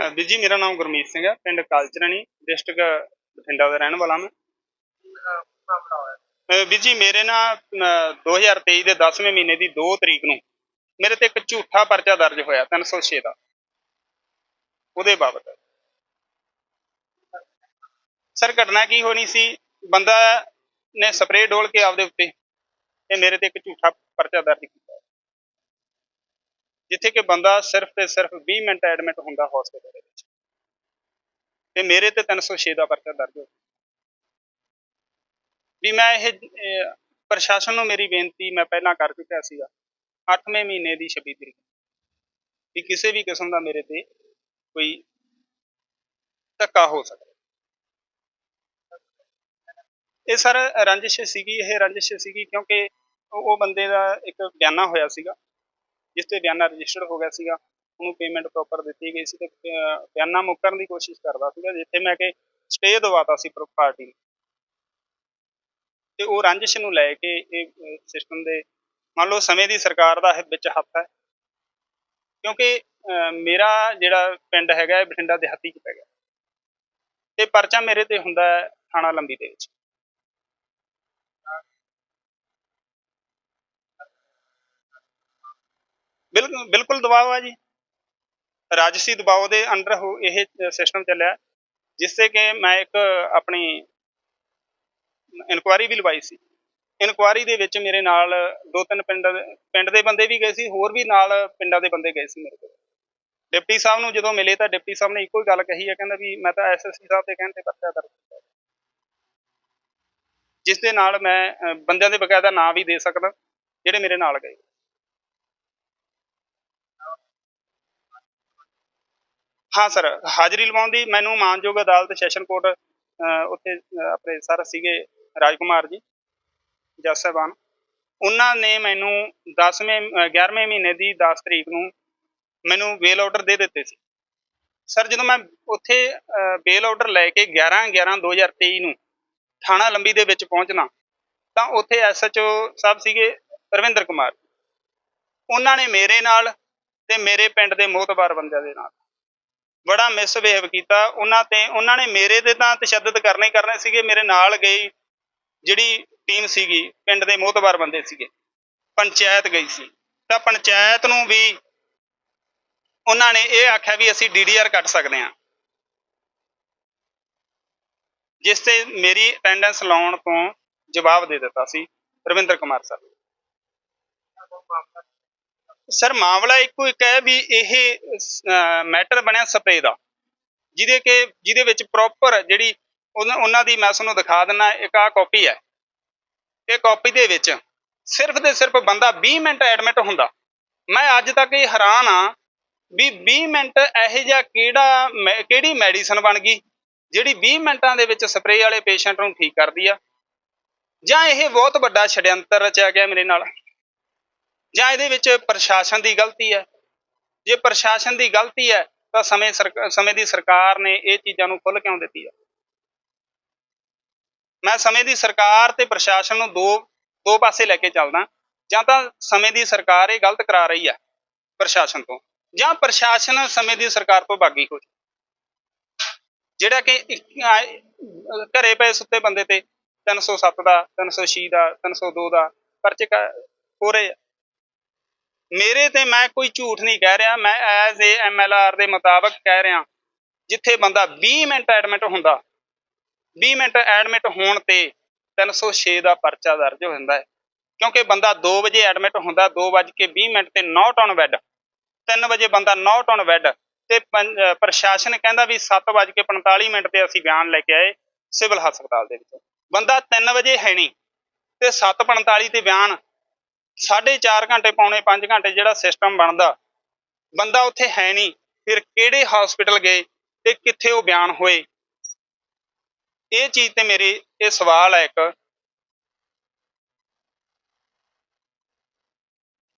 ਅਹ ਵੀਰ ਜੀ, ਮੇਰਾ ਨਾਮ ਗੁਰਮੀਤ ਸਿੰਘ ਹੈ, ਪਿੰਡ ਕਾਲਚਰਣੀ ਡਿਸਟ੍ਰਿਕਟ ਬਠਿੰਡਾ ਦਾ ਰਹਿਣ ਵਾਲਾ ਮੈਂ। ਵੀਰ ਜੀ, ਮੇਰੇ ਨਾਲ 2023 ਦੇ 10ਵੇਂ ਮਹੀਨੇ ਦੀ 2 ਤਰੀਕ ਨੂੰ ਮੇਰੇ ਤੇ ਇੱਕ ਝੂਠਾ ਪਰਚਾ ਦਰਜ ਹੋਇਆ 306 ਦਾ। ਉਹਦੇ ਬਾਬਤ। ਸਰ, ਘਟਨਾ ਕੀ ਹੋਣੀ ਸੀ? ਬੰਦਾ ਨੇ ਸਪਰੇਅ ਡੋਲ ਕੇ ਆਪਦੇ ਉੱਤੇ ਤੇ ਮੇਰੇ ਤੇ ਇੱਕ ਝੂਠਾ ਪਰਚਾ ਦਰਜ ਕੀਤਾ। ਜਿੱਥੇ ਕਿ ਬੰਦਾ ਸਿਰਫ ਤੇ ਸਿਰਫ 20 ਮਿੰਟ ਐਡਮਿਟ ਹੁੰਦਾ ਹਸਪੀਟਲ ਦੇ ਵਿੱਚ। ਤੇ ਮੇਰੇ ਤੇ 306 ਦਾ ਪਰਚਾ ਦਰਜ ਹੋ ਵੀ ਮੈਂ ਇਹ ਪ੍ਰਸ਼ਾਸਨ ਨੂੰ ਮੇਰੀ ਬੇਨਤੀ ਮੈਂ ਪਹਿਲਾਂ ਕਰ ਚੁੱਕਿਆ ਸੀਗਾ 8ਵੇਂ ਮਹੀਨੇ ਦੀ 26 ਤਰੀਕ ਵੀ ਕਿਸੇ ਵੀ ਕਿਸਮ ਦਾ ਮੇਰੇ ਤੇ ਕੋਈ ਧੱਕਾ ਹੋ ਸਕਦਾ ਇਹ ਸਰ ਰੰਜਿਸ਼ ਸੀਗੀ, ਇਹ ਰੰਜਿਸ਼ ਸੀਗੀ ਕਿਉਂਕਿ ਉਹ ਉਹ ਬੰਦੇ ਦਾ ਇੱਕ ਬਿਆਨਾ ਹੋਇਆ ਸੀਗਾ। ਜਿਸ ਤੇ ਬਿਆਨਾ ਰਜਿਸਟਰਡ ਹੋ ਗਿਆ ਸੀਗਾ ਉਹਨੂੰ ਪੇਮੈਂਟ ਪ੍ਰੋਪਰ ਦਿੱਤੀ ਗਈ ਸੀ ਤੇ ਬਿਆਨਾ ਮੁੱਕਰਨ ਦੀ ਕੋਸ਼ਿਸ਼ ਕਰਦਾ ਸੀਗਾ ਜਿੱਥੇ ਮੈਂ ਕਿ ਸਟੇ ਦਵਾਤਾ ਸੀ ਪਾਰਟੀ ਨੂੰ। ਤੇ ਉਹ ਰੰਜਿਸ਼ ਨੂੰ ਲੈ ਕੇ ਇਹ ਸਿਸਟਮ ਦੇ ਮੰਨ ਲਓ ਸਮੇਂ ਦੀ ਸਰਕਾਰ ਦਾ ਵਿੱਚ ਹੱਥ ਹੈ। ਕਿਉਂਕਿ ਅਹ, ਮੇਰਾ ਜਿਹੜਾ ਪਿੰਡ ਹੈਗਾ ਬਠਿੰਡਾ ਦਿਹਾਤੀ ਚ ਪੈ ਗਿਆ। ਤੇ ਪਰਚਾ ਮੇਰੇ ਤੇ ਹੁੰਦਾ ਹੈ ਥਾਣਾ ਲੰਬੀ ਦੇ ਵਿੱਚ। ਬਿਲਕੁਲ ਬਿਲਕੁਲ ਦਬਾਅ ਆ ਜੀ। ਰਾਜਸੀ ਦਬਾਅ ਦੇ ਅੰਡਰ ਹੋ, ਇਹ ਸਿਸਟਮ ਚੱਲਿਆ ਜਿਸ ਤੇ ਕਿ ਮੈਂ ਇੱਕ ਆਪਣੀ ਇਨਕੁਆਰੀ ਵੀ ਲਵਾਈ ਸੀ। ਇਨਕੁਆਰੀ ਦੇ ਵਿੱਚ ਮੇਰੇ ਨਾਲ ਦੋ ਤਿੰਨ ਪਿੰਡ ਪਿੰਡ ਦੇ ਬੰਦੇ ਵੀ ਗਏ ਸੀ, ਹੋਰ ਵੀ ਨਾਲ ਪਿੰਡਾਂ ਦੇ ਬੰਦੇ ਗਏ ਸੀ ਮੇਰੇ ਕੋਲ। ਡਿਪਟੀ ਸਾਹਿਬ ਨੂੰ ਜਦੋਂ ਮਿਲੇ ਤਾਂ ਡਿਪਟੀ ਸਾਹਿਬ ਨੇ ਇੱਕੋ ਹੀ ਗੱਲ ਕਹੀ ਹੈ, ਕਹਿੰਦਾ ਵੀ ਮੈਂ ਤਾਂ ਐਸਐਸਸੀ ਸਾਹਿਬ ਦੇ ਕਹਿਣ ਤੇ ਪਰਚਾ ਦਰਜ ਕੀਤਾ ਜਿਸ ਦੇ ਨਾਲ ਮੈਂ ਬੰਦਿਆਂ ਦੇ ਬਕਾਇਦਾ ਨਾਂ ਵੀ ਦੇ ਸਕਦਾ, ਜਿਹੜੇ ਮੇਰੇ ਨਾਲ ਗਏ। ਹਾਂ ਸਰ, ਹਾਜ਼ਰੀ ਲਵਾਉਣ ਦੀ ਮੈਨੂੰ ਮਾਨਯੋਗ ਅਦਾਲਤ ਸੈਸ਼ਨ ਕੋਰਟ ਉੱਥੇ ਆਪਣੇ ਸਰ ਸੀਗੇ ਰਾਜਕੁਮਾਰ ਜੀ, ਜੱਜ ਸਾਹਿਬਾਨ। ਉਹਨਾਂ ਨੇ ਮੈਨੂੰ 10ਵੇਂ 11ਵੇਂ ਮਹੀਨੇ ਦੀ 10 ਤਰੀਕ ਨੂੰ ਮੈਨੂੰ ਬੇਲ ਆਰਡਰ ਦੇ ਦਿੱਤੇ ਸੀ। ਸਰ, ਜਦੋਂ ਮੈਂ ਉੱਥੇ ਬੇਲ ਆਰਡਰ ਲੈ ਕੇ 11 11 2023 ਨੂੰ ਥਾਣਾ ਲੰਬੀ ਦੇ ਵਿੱਚ ਪਹੁੰਚਣਾ, ਤਾਂ ਉੱਥੇ ਐਸਐਚਓ ਸਾਹਿਬ ਸੀਗੇ ਰਵਿੰਦਰ ਕੁਮਾਰ। ਉਹਨਾਂ ਨੇ ਮੇਰੇ ਨਾਲ ਤੇ ਮੇਰੇ ਪਿੰਡ ਦੇ ਮੋਹਤਬਾਰ ਬੰਦਿਆਂ ਦੇ ਨਾਲ ਬੜਾ ਮਿਸਬਿਹੇਵ ਕੀਤਾ। ਉਹਨਾਂ ਤੇ, ਉਹਨਾਂ ਨੇ ਮੇਰੇ ਤੇ ਤਾਂ ਤਸ਼ੱਦਦ ਕਰਨੇ ਹੀ ਕਰਨੇ ਸੀਗੇ। ਮੇਰੇ ਨਾਲ ਗਈ ਜਿਹੜੀ ਟੀਮ ਸੀਗੀ, ਪਿੰਡ ਦੇ ਮੋਹਤਬਾਰ ਬੰਦੇ ਸੀਗੇ। ਪੰਚਾਇਤ ਗਈ ਸੀ। ਤਾਂ ਪੰਚਾਇਤ ਨੂੰ ਵੀ ਉਹਨਾਂ ਨੇ ਇਹ ਆਖਿਆ ਵੀ ਅਸੀਂ ਡੀਡੀਆਰ ਕੱਟ ਸਕਦੇ ਹਾਂ। ਜਿਸ ਤੇ ਮੇਰੀ ਅਟੈਂਡੈਂਸ ਲਾਉਣ ਤੋਂ ਜਵਾਬ ਦੇ ਦਿੱਤਾ ਸੀ ਰਵਿੰਦਰ ਕੁਮਾਰ ਸਰ। ਸਰ, ਮਾਮਲਾ ਇੱਕੋ ਇੱਕ ਹੈ ਵੀ ਇਹ ਮੈਟਰ ਬਣਿਆ ਸਪਰੇ ਦਾ। ਜਿਹਦੇ ਕਿ, ਜਿਹਦੇ ਵਿੱਚ ਪ੍ਰੋਪਰ ਜਿਹੜੀ ਉਹਨਾਂ ਉਹਨਾਂ ਦੀ ਮੈਂ ਤੁਹਾਨੂੰ ਦਿਖਾ ਦਿੰਨਾ, ਇੱਕ ਆ ਕਾਪੀ ਹੈ। ਇਹ ਕਾਪੀ ਦੇ ਵਿੱਚ ਸਿਰਫ ਤੇ ਸਿਰਫ ਬੰਦਾ 20 ਮਿੰਟ ਐਡਮਿਟ ਹੁੰਦਾ। ਮੈਂ ਅੱਜ ਤੱਕ ਇਹ ਹੈਰਾਨ ਆ ਵੀ 20 ਮਿੰਟ ਇਹੋ ਜਿਹਾ ਕਿਹੜਾ ਮੈ- ਕਿਹੜੀ ਮੈਡੀਸਨ ਬਣ ਗਈ, ਜਿਹੜੀ 20 ਮਿੰਟਾਂ ਦੇ ਵਿੱਚ ਸਪਰੇਅ ਵਾਲੇ ਪੇਸ਼ੈਂਟ ਨੂੰ ਠੀਕ ਕਰਦੀ ਆ। ਜਾਂ ਇਹ ਬਹੁਤ ਵੱਡਾ ਛੜਯੰਤਰ ਰਚਿਆ ਗਿਆ ਮੇਰੇ ਨਾਲ। ਜਾਂ ਇਹਦੇ ਵਿੱਚ ਪ੍ਰਸ਼ਾਸਨ ਦੀ ਗਲਤੀ ਹੈ। ਜੇ ਪ੍ਰਸ਼ਾਸਨ ਦੀ ਗਲਤੀ ਹੈ, ਤਾਂ ਸਮੇਂ ਸਰਕ- ਸਮੇਂ ਦੀ ਸਰਕਾਰ ਨੇ ਇਹ ਚੀਜ਼ਾਂ ਨੂੰ ਖੁੱਲ ਕਿਉਂ ਦਿੱਤੀ ਹੈ? ਮੈਂ ਸਮੇਂ ਦੀ ਸਰਕਾਰ ਤੇ ਪ੍ਰਸ਼ਾਸਨ ਨੂੰ ਦੋ ਦੋ ਪਾਸੇ ਲੈ ਕੇ ਚੱਲਦਾ। ਜਾਂ ਤਾਂ ਸਮੇਂ ਦੀ ਸਰਕਾਰ ਇਹ ਗਲਤ ਕਰਾ ਰਹੀ ਹੈ ਪ੍ਰਸ਼ਾਸਨ ਤੋਂ, ਜਾਂ ਪ੍ਰਸ਼ਾਸਨ ਸਮੇਂ ਦੀ ਸਰਕਾਰ ਤੋਂ ਬਾਗੀ ਹੋ ਜਾਏ। ਜਿਹੜਾ ਕਿ ਘਰੇ ਪਏ ਸੁੱਤੇ ਬੰਦੇ ਤੇ 307 ਦਾ 306 ਦਾ 302 ਦਾ ਪਰਚੇ ਹੋ ਰਹੇ ਆ। ਮੇਰੇ ਤੇ ਮੈਂ ਕੋਈ ਝੂਠ ਨਹੀਂ ਕਹਿ ਰਿਹਾ, ਮੈਂ ਐਜ਼ ਏ ਐਮਐਲਆਰ ਦੇ ਮੁਤਾਬਕ ਕਹਿ ਰਿਹਾ ਜਿੱਥੇ ਬੰਦਾ 20 ਮਿੰਟ ਐਡਮਿਟ ਹੁੰਦਾ 20 ਮਿੰਟ ਐਡਮਿਟ ਹੋਣ ਤੇ 306 ਦਾ ਪਰਚਾ ਦਰਜ ਹੋ ਜਾਂਦਾ ਹੈ। ਕਿਉਂਕਿ ਬੰਦਾ 2 ਵਜੇ ਐਡਮਿਟ ਹੁੰਦਾ 2:20 ਮਿੰਟ ਤੇ ਨਾਟ ਔਨ ਬੈੱਡ 3 ਵਜੇ ਬੰਦਾ ਨਾਟ ਔਨ ਬੈੱਡ ਤੇ ਪੰ- ਪ੍ਰਸ਼ਾਸਨ ਕਹਿੰਦਾ ਵੀ 7:45 ਮਿੰਟ ਤੇ ਅਸੀਂ ਬਿਆਨ ਲੈ ਕੇ ਆਏ ਸਿਵਲ ਹਸਪਤਾਲ ਦੇ ਵਿੱਚ। ਬੰਦਾ 3 ਵਜੇ ਹੈ ਨਹੀਂ ਤੇ 7:45 ਤੇ ਬਿਆਨ 4.5 ਘੰਟੇ ਪੌਣੇ 5 ਘੰਟੇ ਜਿਹੜਾ ਸਿਸਟਮ ਬਣਦਾ, ਬੰਦਾ ਉੱਥੇ ਹੈ ਨਹੀਂ ਫਿਰ ਕਿਹੜੇ ਹਸਪੀਟਲ ਗਏ ਤੇ ਕਿੱਥੇ ਉਹ ਬਿਆਨ ਹੋਏ? ਇਹ ਚੀਜ਼ ਤੇ ਮੇਰੇ, ਇਹ ਸਵਾਲ ਹੈ ਇੱਕ।